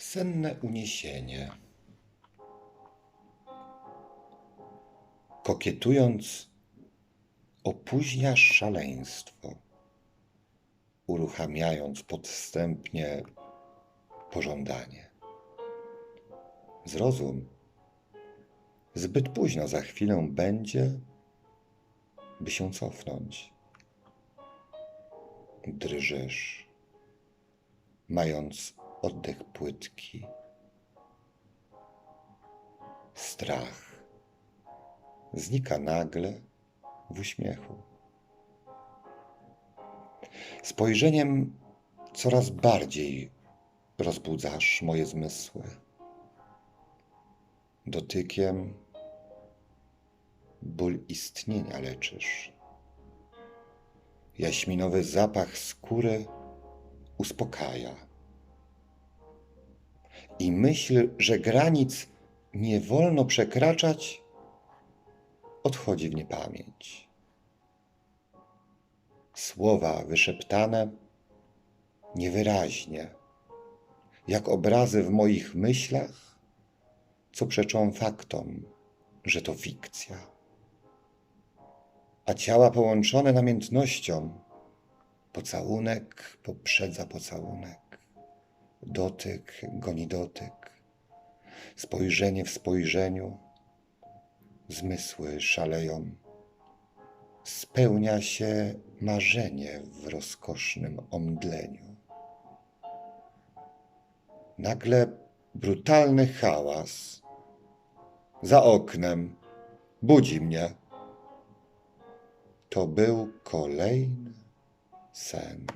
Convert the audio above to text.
Senne uniesienie. Kokietując, opóźniasz szaleństwo, uruchamiając podstępnie pożądanie. Zrozum, zbyt późno za chwilę będzie, by się cofnąć. Drżysz, mając oddech płytki. Strach znika nagle w uśmiechu. Spojrzeniem coraz bardziej rozbudzasz moje zmysły. Dotykiem ból istnienia leczysz. Jaśminowy zapach skóry uspokaja. I myśl, że granic nie wolno przekraczać, odchodzi w niepamięć. Słowa wyszeptane niewyraźnie, jak obrazy w moich myślach, co przeczą faktom, że to fikcja. A ciała połączone namiętnością, pocałunek poprzedza pocałunek, dotyk goni dotyk, spojrzenie w spojrzeniu, zmysły szaleją. Spełnia się marzenie w rozkosznym omdleniu. Nagle brutalny hałas za oknem budzi mnie. To był kolejny sen.